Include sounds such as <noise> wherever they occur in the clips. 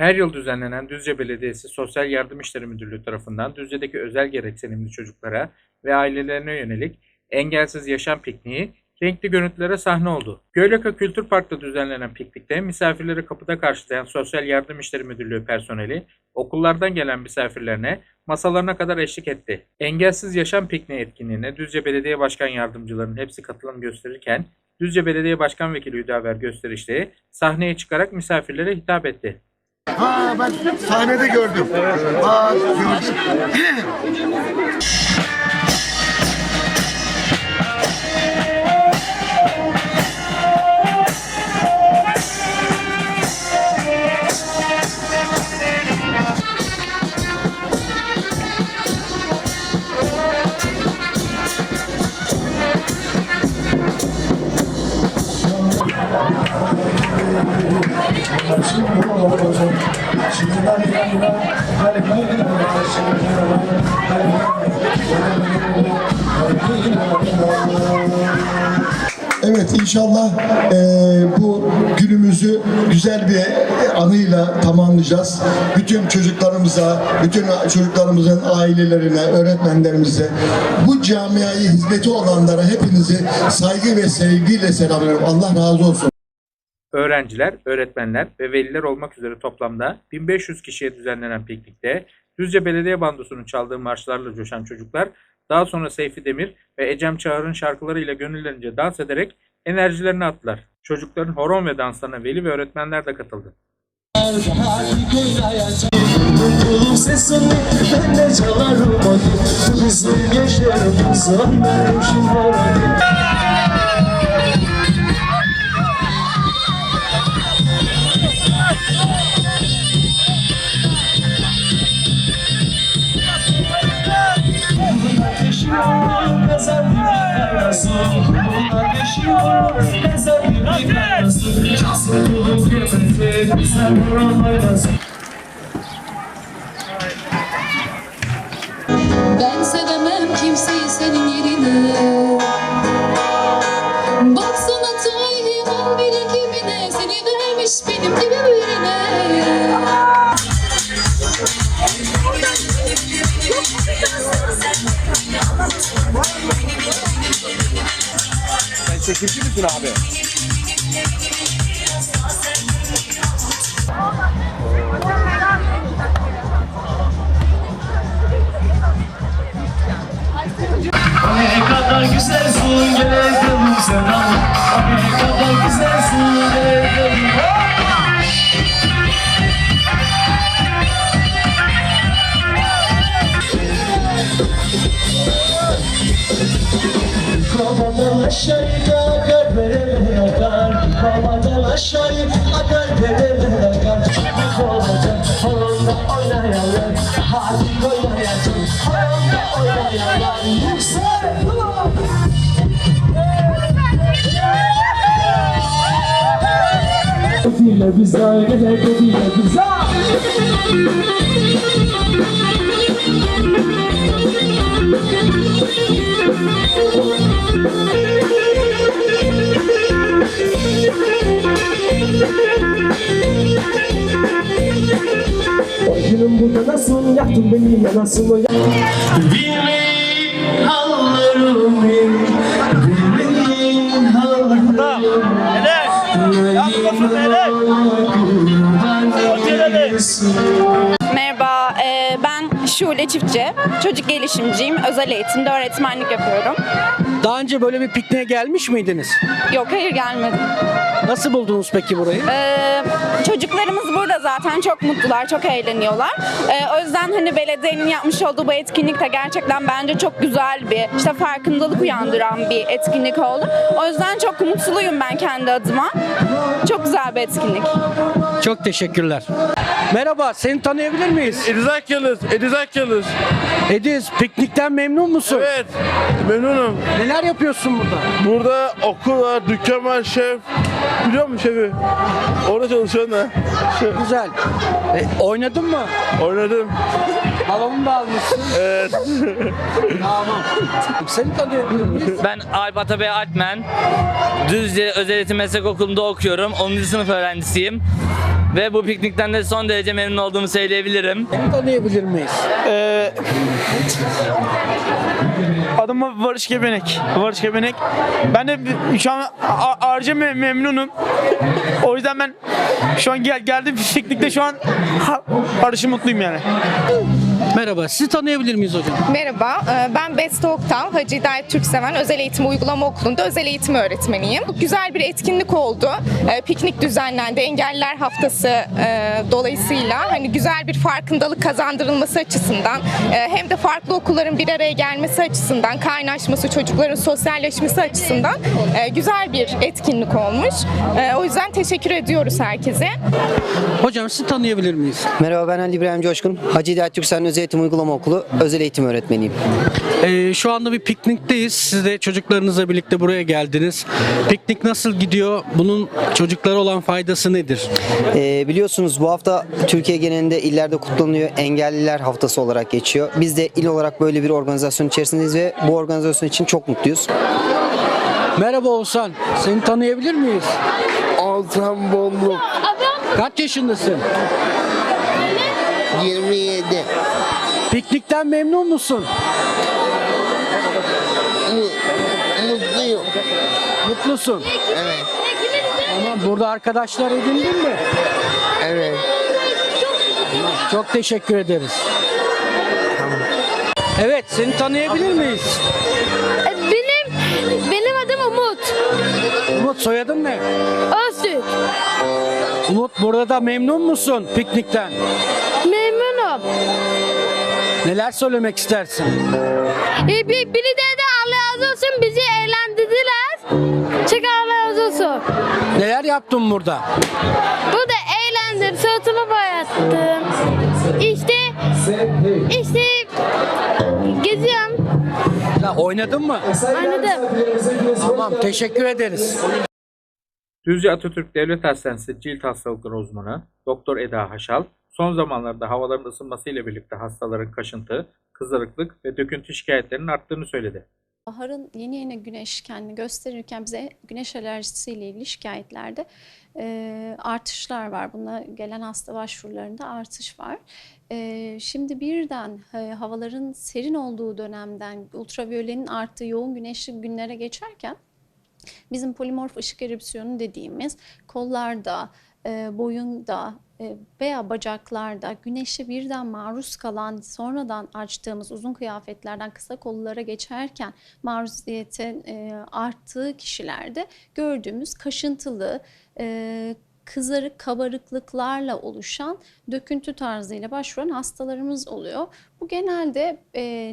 Her yıl düzenlenen Düzce Belediyesi Sosyal Yardım İşleri Müdürlüğü tarafından Düzce'deki özel gereksinimli çocuklara ve ailelerine yönelik engelsiz yaşam pikniği renkli görüntülere sahne oldu. Göylaka Kültür Park'ta düzenlenen piknikte misafirleri kapıda karşılayan Sosyal Yardım İşleri Müdürlüğü personeli okullardan gelen misafirlerine masalarına kadar eşlik etti. Engelsiz Yaşam Pikniği etkinliğine Düzce Belediye Başkan Yardımcılarının hepsi katılım gösterirken Düzce Belediye Başkan Vekili Hüdaver Gösterişli sahneye çıkarak misafirlere hitap etti. Ha ben sahnede gördüm. Aa gördüm. Tamamlayacağız. Bütün çocuklarımıza, bütün çocuklarımızın ailelerine, öğretmenlerimize, bu camiayı hizmeti olanlara hepinizi saygı ve sevgiyle selamlıyorum. Allah razı olsun. Öğrenciler, öğretmenler ve veliler olmak üzere toplamda 1500 kişiye düzenlenen piknikte Düzce Belediye Bandosu'nun çaldığı marşlarla coşan çocuklar daha sonra Seyfi Demir ve Ecem Çağır'ın şarkılarıyla gönüllerince dans ederek enerjilerini attılar. Çocukların horon ve danslarına veli ve öğretmenler de katıldı. Sesini ben de çalarım hadi Bizim yaşlarımız anlarım şimdi hadi bir arası Bunlar yaşıyor mezar bir buramayız Ben sevemem kimseyi yerine Baksana taylimin birikimine Seni vermiş benim gibi birine misin abi? Kadar güzelsin gel Dile bize öyle dile bize O günün burada nasıl yaktın beni ya nasıl o Bilmeyin hallarımı Bilmeyin hallarımı Merhaba, e, ben Şule Çiftçi. Çocuk gelişimciyim. Özel eğitimde öğretmenlik yapıyorum. Daha önce böyle bir pikniğe gelmiş miydiniz? Yok, hayır gelmedim. Nasıl buldunuz peki burayı? E, çocuklarımız burada zaten çok mutlular, çok eğleniyorlar. E, o yüzden hani belediyenin yapmış olduğu bu etkinlik de gerçekten bence çok güzel bir, işte farkındalık uyandıran bir etkinlik oldu. O yüzden çok mutluyum ben kendi adıma. Çok güzel bir etkinlik. Çok teşekkürler. Merhaba, seni tanıyabilir miyiz? Ediz Akyalız, Ediz Akyalız. Ediz, piknikten memnun musun? Evet, memnunum. Neler yapıyorsun burada? Burada okul var, dükkan var, şef. Biliyor musun şefi? Orada çalışıyorum da. Şef. Güzel. E, oynadın mı? Oynadım. Balonu da almışsın. Evet. <laughs> tamam. Seni tanıyabilir miyiz? Ben Alp Atabey Alpmen. Düzce Özel Eğitim Meslek Okulu'nda okuyorum. 10. sınıf öğrencisiyim. Ve bu piknikten de son derece memnun olduğumu söyleyebilirim. Seni tanıyabilir miyiz? Ee, adım Barış Gebenek. Barış Gebenek. Ben de şu an a- ayrıca me- memnunum. O yüzden ben şu an gel geldim piknikte şu an ha- Barış'ı mutluyum yani. Merhaba. Sizi tanıyabilir miyiz hocam? Merhaba, e, ben Beste Oktan, Hacı Hidayet Türkseven Özel Eğitim Uygulama Okulu'nda özel eğitim öğretmeniyim. Güzel bir etkinlik oldu. E, Piknik düzenlendi. Engelliler Haftası e, dolayısıyla hani güzel bir farkındalık kazandırılması açısından hem de farklı okulların bir araya gelmesi açısından, kaynaşması, çocukların sosyalleşmesi açısından güzel bir etkinlik olmuş. O yüzden teşekkür ediyoruz herkese. Hocam sizi tanıyabilir miyiz? Merhaba ben Ali İbrahim Coşkun. Hacı Hidayet Türksen Özel Eğitim Uygulama Okulu özel eğitim öğretmeniyim. Ee, şu anda bir piknikteyiz. Siz de çocuklarınızla birlikte buraya geldiniz. Piknik nasıl gidiyor? Bunun çocuklara olan faydası nedir? Ee, biliyorsunuz bu hafta Türkiye genelinde illerde kutlanıyor. Engelliler Haftası olarak geçiyor. Biz de il olarak böyle bir organizasyon içerisindeyiz ve bu organizasyon için çok mutluyuz. Merhaba Oğuzhan. Seni tanıyabilir miyiz? Altan Bolluk Kaç yaşındasın? 27. Piknikten memnun musun? Mutluyum. Mutlusun. Evet. Tamam. Burada arkadaşlar edindin mi? Evet. Çok teşekkür ederiz. Evet, seni tanıyabilir miyiz? Benim benim adım Umut. Umut soyadın ne? Öztürk. Umut burada memnun musun piknikten? Neler söylemek istersin? E, bir, biri de de Allah razı olsun bizi eğlendirdiler. Çok Allah razı olsun. Neler yaptın burada? Burada eğlendim, suratıma boyattım. İşte, işte geziyorum. Ya, oynadın mı? Anladım. Tamam, teşekkür ederiz. Düzce Atatürk Devlet Hastanesi cilt hastalıkları uzmanı Doktor Eda Haşal, son zamanlarda havaların ısınmasıyla birlikte hastaların kaşıntı, kızarıklık ve döküntü şikayetlerinin arttığını söyledi. Baharın yeni yeni güneş kendini gösterirken bize güneş alerjisiyle ilgili şikayetlerde e, artışlar var. Buna gelen hasta başvurularında artış var. E, şimdi birden e, havaların serin olduğu dönemden ultraviyolenin arttığı yoğun güneşli günlere geçerken bizim polimorf ışık erupsiyonu dediğimiz kollarda, e, boyunda veya bacaklarda güneşe birden maruz kalan sonradan açtığımız uzun kıyafetlerden kısa kollara geçerken maruziyetin e, arttığı kişilerde gördüğümüz kaşıntılı, e, kızarık kabarıklıklarla oluşan döküntü tarzıyla başvuran hastalarımız oluyor. Bu genelde e,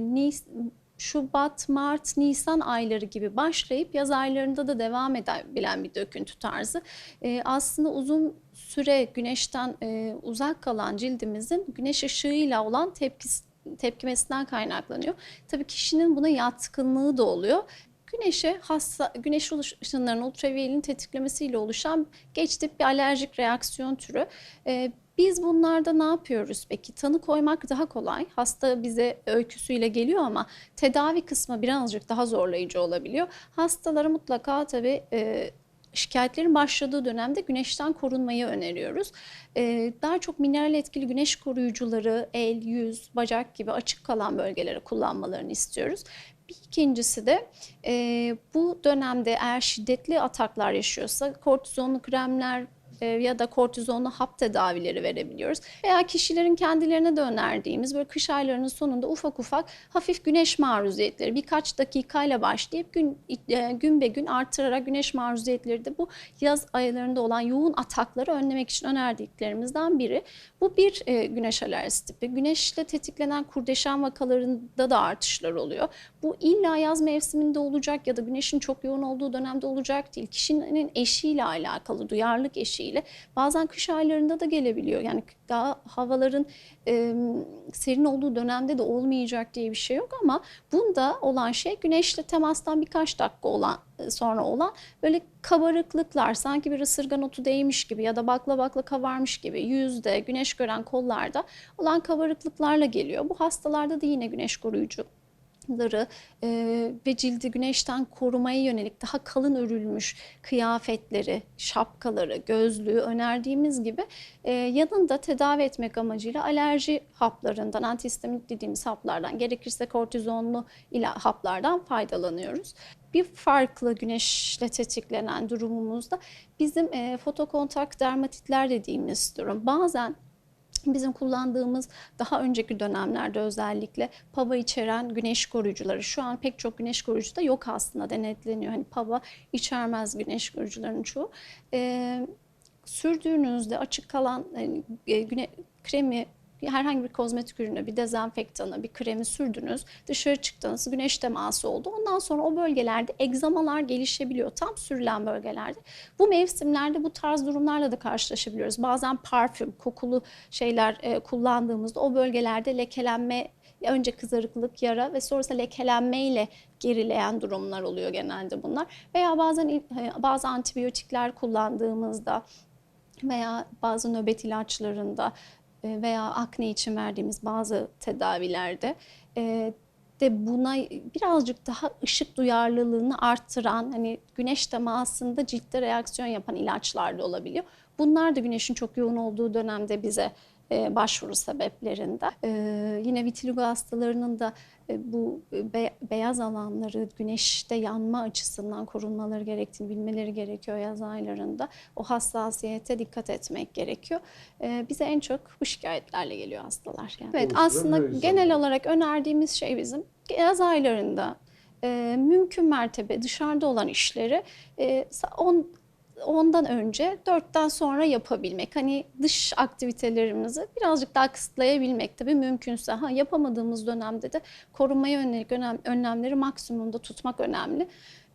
Şubat, Mart, Nisan ayları gibi başlayıp yaz aylarında da devam edebilen bir döküntü tarzı. Ee, aslında uzun süre güneşten e, uzak kalan cildimizin güneş ışığıyla olan tepkisi, tepkimesinden kaynaklanıyor. Tabii kişinin buna yatkınlığı da oluyor. Güneşe hassa, güneş ışınlarının ultraviyolin tetiklemesiyle oluşan geç tip bir alerjik reaksiyon türü. Ee, biz bunlarda ne yapıyoruz peki? Tanı koymak daha kolay. Hasta bize öyküsüyle geliyor ama tedavi kısmı birazcık daha zorlayıcı olabiliyor. Hastalara mutlaka tabii e, şikayetlerin başladığı dönemde güneşten korunmayı öneriyoruz. E, daha çok mineral etkili güneş koruyucuları el, yüz, bacak gibi açık kalan bölgelere kullanmalarını istiyoruz. Bir ikincisi de e, bu dönemde eğer şiddetli ataklar yaşıyorsa kortizonlu kremler, ya da kortizonlu hap tedavileri verebiliyoruz. Veya kişilerin kendilerine de önerdiğimiz böyle kış aylarının sonunda ufak ufak hafif güneş maruziyetleri birkaç dakikayla başlayıp gün gün be gün artırarak güneş maruziyetleri de bu yaz aylarında olan yoğun atakları önlemek için önerdiklerimizden biri. Bu bir e, güneş alerjisi tipi. Güneşle tetiklenen kurdeşen vakalarında da artışlar oluyor. Bu illa yaz mevsiminde olacak ya da güneşin çok yoğun olduğu dönemde olacak değil. Kişinin eşiyle alakalı, duyarlılık eşiğiyle. Bazen kış aylarında da gelebiliyor. Yani daha havaların e, serin olduğu dönemde de olmayacak diye bir şey yok ama bunda olan şey güneşle temastan birkaç dakika olan sonra olan böyle kabarıklıklar sanki bir ısırgan otu değmiş gibi ya da bakla bakla kavarmış gibi yüzde güneş gören kollarda olan kabarıklıklarla geliyor. Bu hastalarda da yine güneş koruyucu e, ve cildi güneşten korumaya yönelik daha kalın örülmüş kıyafetleri, şapkaları, gözlüğü önerdiğimiz gibi e, yanında tedavi etmek amacıyla alerji haplarından, antihistamik dediğimiz haplardan, gerekirse kortizonlu ila haplardan faydalanıyoruz. Bir farklı güneşle tetiklenen durumumuzda bizim e, fotokontak dermatitler dediğimiz durum. Bazen bizim kullandığımız daha önceki dönemlerde özellikle pava içeren güneş koruyucuları şu an pek çok güneş koruyucu da yok aslında denetleniyor. Hani pava içermez güneş koruyucuların çoğu. Ee, sürdüğünüzde açık kalan hani, e, güne, kremi herhangi bir kozmetik ürünü, bir dezenfektanı, bir kremi sürdünüz, dışarı çıktınız, güneş teması oldu. Ondan sonra o bölgelerde egzamalar gelişebiliyor. Tam sürülen bölgelerde. Bu mevsimlerde bu tarz durumlarla da karşılaşabiliyoruz. Bazen parfüm, kokulu şeyler e, kullandığımızda o bölgelerde lekelenme, önce kızarıklık, yara ve sonrasında lekelenmeyle gerileyen durumlar oluyor genelde bunlar. Veya bazen e, bazı antibiyotikler kullandığımızda veya bazı nöbet ilaçlarında veya akne için verdiğimiz bazı tedavilerde e, de buna birazcık daha ışık duyarlılığını arttıran hani güneş temasında ciltte reaksiyon yapan ilaçlar da olabiliyor. Bunlar da güneşin çok yoğun olduğu dönemde bize e, başvuru sebeplerinde. E, yine vitiligo hastalarının da e, bu be- beyaz alanları güneşte yanma açısından korunmaları gerektiğini bilmeleri gerekiyor yaz aylarında. O hassasiyete dikkat etmek gerekiyor. E, bize en çok bu şikayetlerle geliyor hastalar. Yani. Evet aslında genel olarak önerdiğimiz şey bizim yaz aylarında e, mümkün mertebe dışarıda olan işleri e, on, ondan önce dörtten sonra yapabilmek. Hani dış aktivitelerimizi birazcık daha kısıtlayabilmek tabii mümkünse. Ha, yapamadığımız dönemde de korunmaya yönelik önlemleri maksimumda tutmak önemli.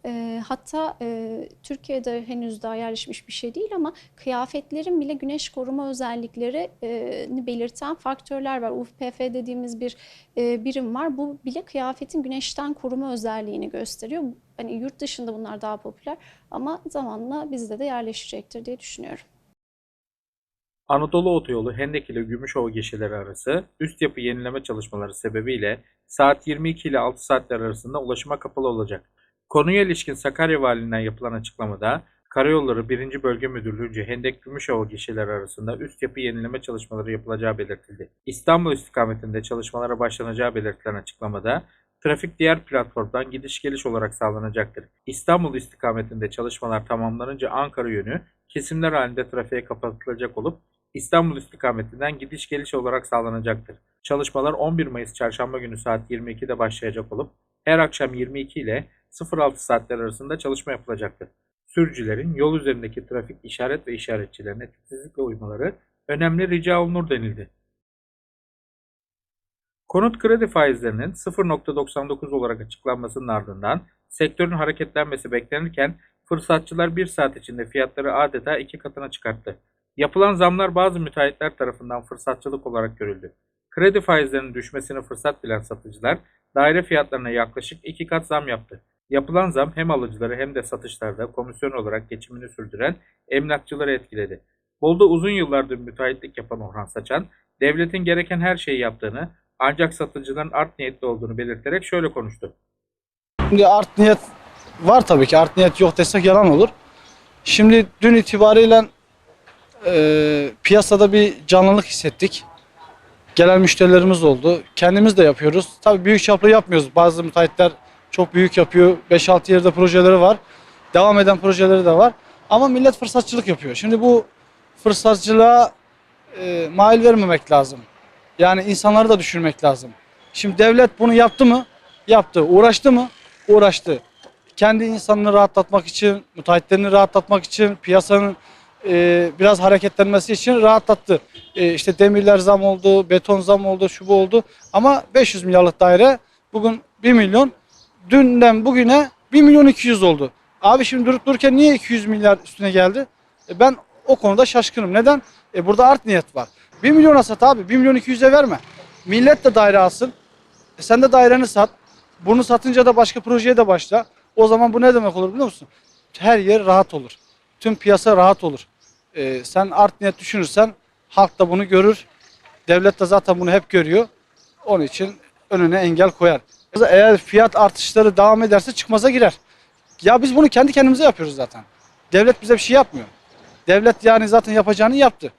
E, hatta e, Türkiye'de henüz daha yerleşmiş bir şey değil ama kıyafetlerin bile güneş koruma özelliklerini belirten faktörler var. UFPF dediğimiz bir e, birim var. Bu bile kıyafetin güneşten koruma özelliğini gösteriyor. Hani yurt dışında bunlar daha popüler ama zamanla bizde de yerleşecektir diye düşünüyorum. Anadolu Otoyolu Hendek ile Gümüşova geçişleri arası üst yapı yenileme çalışmaları sebebiyle saat 22 ile 6 saatler arasında ulaşıma kapalı olacak. Konuya ilişkin Sakarya Valiliğinden yapılan açıklamada Karayolları 1. Bölge Müdürlüğü'nce Hendek Gümüşova geçişleri arasında üst yapı yenileme çalışmaları yapılacağı belirtildi. İstanbul istikametinde çalışmalara başlanacağı belirtilen açıklamada trafik diğer platformdan gidiş geliş olarak sağlanacaktır. İstanbul istikametinde çalışmalar tamamlanınca Ankara yönü kesimler halinde trafiğe kapatılacak olup İstanbul istikametinden gidiş geliş olarak sağlanacaktır. Çalışmalar 11 Mayıs Çarşamba günü saat 22'de başlayacak olup her akşam 22 ile 06 saatler arasında çalışma yapılacaktır. Sürücülerin yol üzerindeki trafik işaret ve işaretçilerine titizlikle uymaları önemli rica olunur denildi. Konut kredi faizlerinin 0.99 olarak açıklanmasının ardından sektörün hareketlenmesi beklenirken fırsatçılar bir saat içinde fiyatları adeta iki katına çıkarttı. Yapılan zamlar bazı müteahhitler tarafından fırsatçılık olarak görüldü. Kredi faizlerinin düşmesini fırsat bilen satıcılar daire fiyatlarına yaklaşık iki kat zam yaptı. Yapılan zam hem alıcıları hem de satışlarda komisyon olarak geçimini sürdüren emlakçıları etkiledi. Bolu'da uzun yıllardır müteahhitlik yapan Orhan Saçan, devletin gereken her şeyi yaptığını ancak satıcıların art niyetli olduğunu belirterek şöyle konuştu. Şimdi art niyet var tabii ki. Art niyet yok desek yalan olur. Şimdi dün itibariyle e, piyasada bir canlılık hissettik. Gelen müşterilerimiz oldu. Kendimiz de yapıyoruz. Tabii büyük çaplı yapmıyoruz. Bazı müteahhitler çok büyük yapıyor. 5-6 yerde projeleri var. Devam eden projeleri de var. Ama millet fırsatçılık yapıyor. Şimdi bu fırsatçılığa e, mail vermemek lazım. Yani insanları da düşünmek lazım. Şimdi devlet bunu yaptı mı? Yaptı. Uğraştı mı? Uğraştı. Kendi insanını rahatlatmak için, müteahhitlerini rahatlatmak için, piyasanın e, biraz hareketlenmesi için rahatlattı. E, işte demirler zam oldu, beton zam oldu, şu bu oldu. Ama 500 milyarlık daire bugün 1 milyon. Dünden bugüne 1 milyon 200 oldu. Abi şimdi durup dururken niye 200 milyar üstüne geldi? E, ben o konuda şaşkınım. Neden? E, burada art niyet var. 1 milyona sat abi. 1 milyon 200'e verme. Millet de daire alsın. E, sen de daireni sat. Bunu satınca da başka projeye de başla. O zaman bu ne demek olur biliyor musun? Her yer rahat olur. Tüm piyasa rahat olur. E, sen art niyet düşünürsen halk da bunu görür. Devlet de zaten bunu hep görüyor. Onun için önüne engel koyar. Eğer fiyat artışları devam ederse çıkmaza girer. Ya biz bunu kendi kendimize yapıyoruz zaten. Devlet bize bir şey yapmıyor. Devlet yani zaten yapacağını yaptı.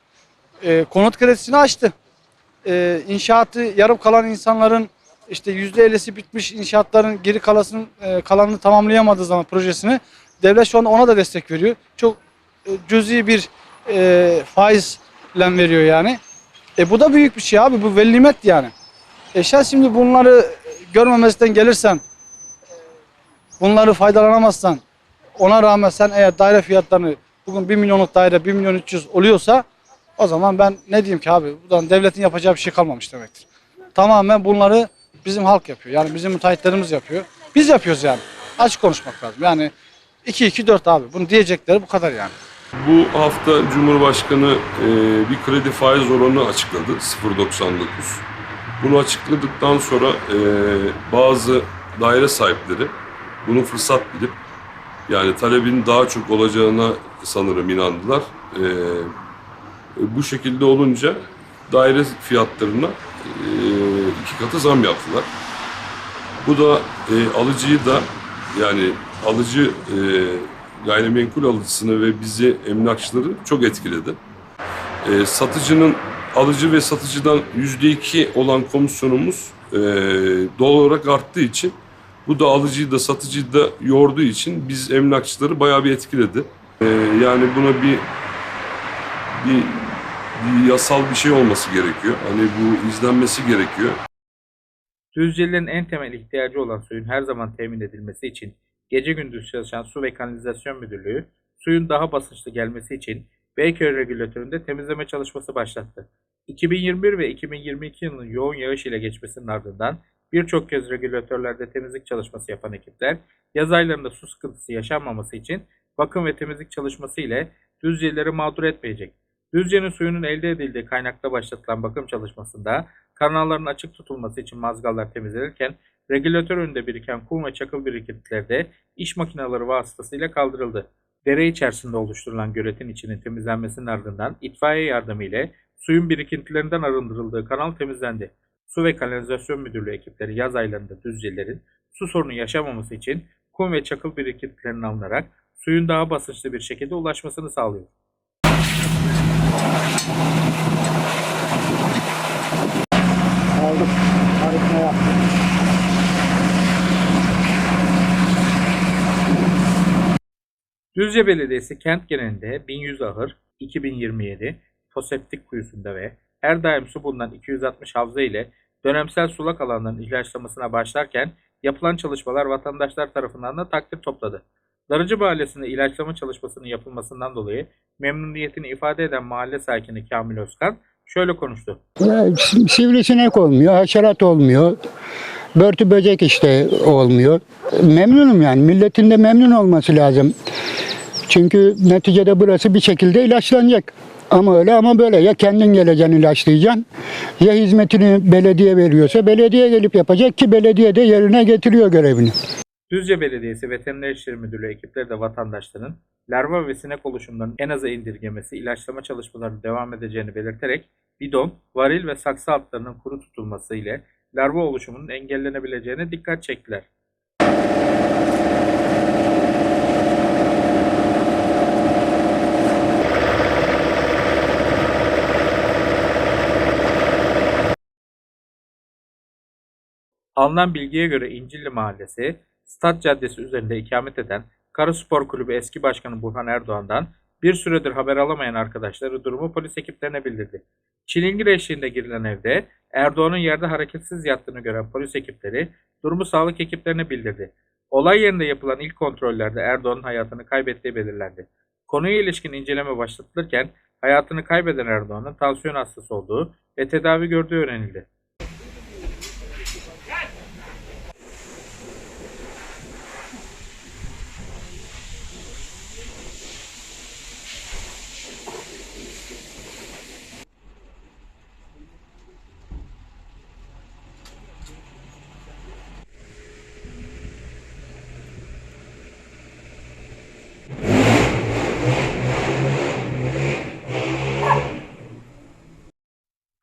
Ee, konut kredisini açtı. Ee, inşaatı yarım kalan insanların işte yüzde ellisi bitmiş inşaatların geri kalasının e, kalanını tamamlayamadığı zaman projesini devlet şu anda ona da destek veriyor. Çok e, cüzi bir e, faizle veriyor yani. E bu da büyük bir şey abi. Bu veli nimet yani. E sen şimdi bunları görmemezden gelirsen bunları faydalanamazsan ona rağmen sen eğer daire fiyatlarını bugün 1 milyonluk daire 1 milyon 300 oluyorsa o zaman ben ne diyeyim ki abi buradan devletin yapacağı bir şey kalmamış demektir. Tamamen bunları bizim halk yapıyor. Yani bizim müteahhitlerimiz yapıyor. Biz yapıyoruz yani. Açık konuşmak lazım. Yani 2 2 4 abi. Bunu diyecekleri bu kadar yani. Bu hafta Cumhurbaşkanı e, bir kredi faiz oranı açıkladı 0.99. Bunu açıkladıktan sonra e, bazı daire sahipleri bunu fırsat bilip yani talebin daha çok olacağına sanırım inandılar. E, bu şekilde olunca daire fiyatlarına iki katı zam yaptılar. Bu da alıcıyı da yani alıcı gayrimenkul alıcısını ve bizi emlakçıları çok etkiledi. E, satıcının alıcı ve satıcıdan yüzde iki olan komisyonumuz e, doğal olarak arttığı için bu da alıcıyı da satıcıyı da yorduğu için biz emlakçıları bayağı bir etkiledi. E, yani buna bir, bir bir yasal bir şey olması gerekiyor. Hani bu izlenmesi gerekiyor. Düzcelilerin en temel ihtiyacı olan suyun her zaman temin edilmesi için gece gündüz çalışan Su ve Kanalizasyon Müdürlüğü suyun daha basınçlı gelmesi için Beyköy regülatöründe temizleme çalışması başlattı. 2021 ve 2022 yılının yoğun yağış ile geçmesinin ardından birçok kez regülatörlerde temizlik çalışması yapan ekipler yaz aylarında su sıkıntısı yaşanmaması için bakım ve temizlik çalışması ile Düzcelileri mağdur etmeyecek. Düzce'nin suyunun elde edildiği kaynakta başlatılan bakım çalışmasında kanalların açık tutulması için mazgallar temizlenirken regülatör önünde biriken kum ve çakıl birikintileri de iş makineleri vasıtasıyla kaldırıldı. Dere içerisinde oluşturulan göletin içinin temizlenmesinin ardından itfaiye yardımı ile suyun birikintilerinden arındırıldığı kanal temizlendi. Su ve Kanalizasyon Müdürlüğü ekipleri yaz aylarında Düzcelilerin su sorunu yaşamaması için kum ve çakıl birikintilerinin alınarak suyun daha basınçlı bir şekilde ulaşmasını sağlıyor. Aldım. Harika yaptım. Düzce Belediyesi kent genelinde 1100 ahır 2027 foseptik kuyusunda ve her daim su bulunan 260 havza ile dönemsel sulak alanların ilaçlamasına başlarken yapılan çalışmalar vatandaşlar tarafından da takdir topladı. Darıcı Mahallesi'nde ilaçlama çalışmasının yapılmasından dolayı memnuniyetini ifade eden mahalle sakini Kamil Özkan şöyle konuştu. Ya, si- Sivrisinek olmuyor, haşerat olmuyor. Börtü böcek işte olmuyor. Memnunum yani. Milletin de memnun olması lazım. Çünkü neticede burası bir şekilde ilaçlanacak. Ama öyle ama böyle. Ya kendin geleceksin ilaçlayacaksın. Ya hizmetini belediye veriyorsa belediye gelip yapacak ki belediye de yerine getiriyor görevini. Düzce Belediyesi Veteriner İşleri Müdürlüğü ekipleri de vatandaşların larva ve sinek oluşumlarının en aza indirgemesi ilaçlama çalışmalarının devam edeceğini belirterek bidon, varil ve saksı altlarının kuru tutulması ile larva oluşumunun engellenebileceğine dikkat çektiler. Alınan bilgiye göre İncilli Mahallesi, Stat Caddesi üzerinde ikamet eden Karı Spor Kulübü eski başkanı Burhan Erdoğan'dan bir süredir haber alamayan arkadaşları durumu polis ekiplerine bildirdi. Çilingir eşliğinde girilen evde Erdoğan'ın yerde hareketsiz yattığını gören polis ekipleri durumu sağlık ekiplerine bildirdi. Olay yerinde yapılan ilk kontrollerde Erdoğan'ın hayatını kaybettiği belirlendi. Konuya ilişkin inceleme başlatılırken hayatını kaybeden Erdoğan'ın tansiyon hastası olduğu ve tedavi gördüğü öğrenildi.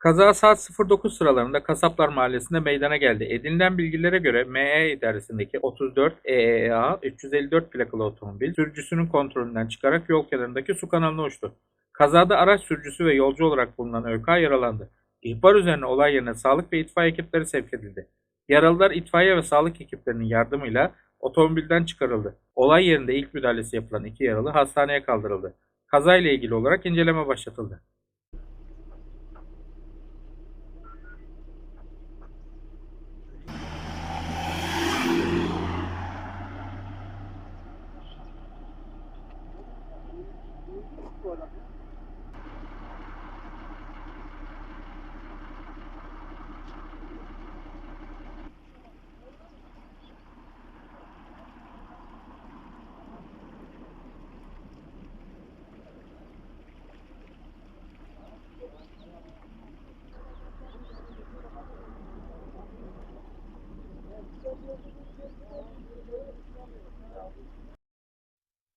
Kaza saat 09 sıralarında Kasaplar Mahallesi'nde meydana geldi. Edinilen bilgilere göre ME idaresindeki 34 EEA 354 plakalı otomobil sürücüsünün kontrolünden çıkarak yol kenarındaki su kanalına uçtu. Kazada araç sürücüsü ve yolcu olarak bulunan ÖK yaralandı. İhbar üzerine olay yerine sağlık ve itfaiye ekipleri sevk edildi. Yaralılar itfaiye ve sağlık ekiplerinin yardımıyla otomobilden çıkarıldı. Olay yerinde ilk müdahalesi yapılan iki yaralı hastaneye kaldırıldı. Kazayla ilgili olarak inceleme başlatıldı.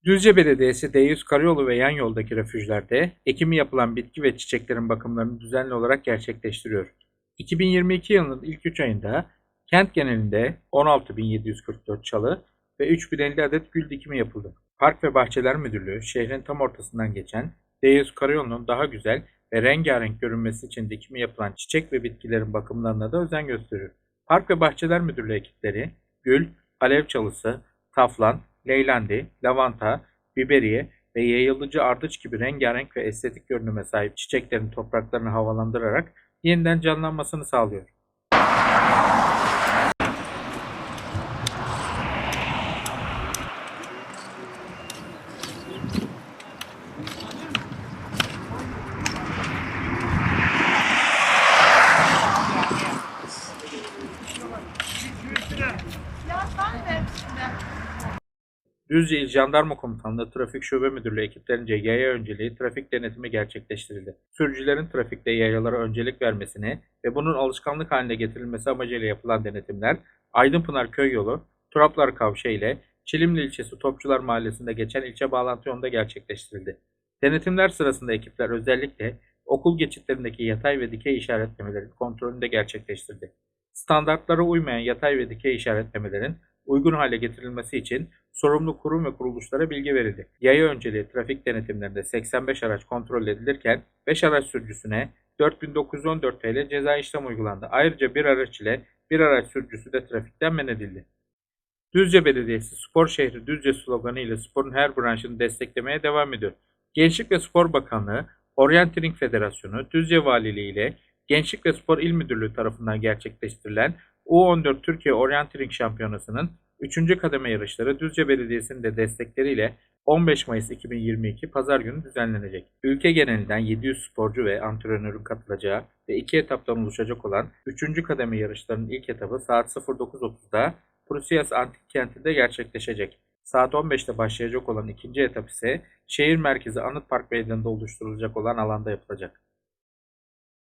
Düzce Belediyesi D100 Karayolu ve yan yoldaki refüjlerde ekimi yapılan bitki ve çiçeklerin bakımlarını düzenli olarak gerçekleştiriyor. 2022 yılının ilk 3 ayında kent genelinde 16.744 çalı ve 3.050 adet gül dikimi yapıldı. Park ve Bahçeler Müdürlüğü şehrin tam ortasından geçen D100 Karayolu'nun daha güzel ve rengarenk görünmesi için dikimi yapılan çiçek ve bitkilerin bakımlarına da özen gösteriyor. Park ve Bahçeler Müdürlüğü ekipleri gül, alev çalısı, taflan, leylandi, lavanta, biberiye ve yayılıcı ardıç gibi rengarenk ve estetik görünüme sahip çiçeklerin topraklarını havalandırarak yeniden canlanmasını sağlıyor. Düzce İl Jandarma Komutanlığı Trafik Şube Müdürlüğü ekiplerince yaya önceliği trafik denetimi gerçekleştirildi. Sürücülerin trafikte yayalara öncelik vermesini ve bunun alışkanlık haline getirilmesi amacıyla yapılan denetimler Aydınpınar Köy Yolu, Turaplar Kavşağı ile Çilimli ilçesi Topçular Mahallesi'nde geçen ilçe bağlantı yolunda gerçekleştirildi. Denetimler sırasında ekipler özellikle okul geçitlerindeki yatay ve dikey işaretlemelerin kontrolünü de gerçekleştirdi. Standartlara uymayan yatay ve dikey işaretlemelerin uygun hale getirilmesi için sorumlu kurum ve kuruluşlara bilgi verildi. Yaya önceliği trafik denetimlerinde 85 araç kontrol edilirken 5 araç sürücüsüne 4914 TL ceza işlem uygulandı. Ayrıca bir araç ile bir araç sürücüsü de trafikten men edildi. Düzce Belediyesi Spor Şehri Düzce sloganı ile sporun her branşını desteklemeye devam ediyor. Gençlik ve Spor Bakanlığı, Orienteering Federasyonu, Düzce Valiliği ile Gençlik ve Spor İl Müdürlüğü tarafından gerçekleştirilen U14 Türkiye Orienteering Şampiyonası'nın 3. kademe yarışları Düzce Belediyesi'nin de destekleriyle 15 Mayıs 2022 Pazar günü düzenlenecek. Ülke genelinden 700 sporcu ve antrenörün katılacağı ve iki etaptan oluşacak olan 3. kademe yarışlarının ilk etabı saat 09.30'da Prusias Antik Kenti'nde gerçekleşecek. Saat 15'te başlayacak olan ikinci etap ise şehir merkezi Anıt Park Meydanı'nda oluşturulacak olan alanda yapılacak.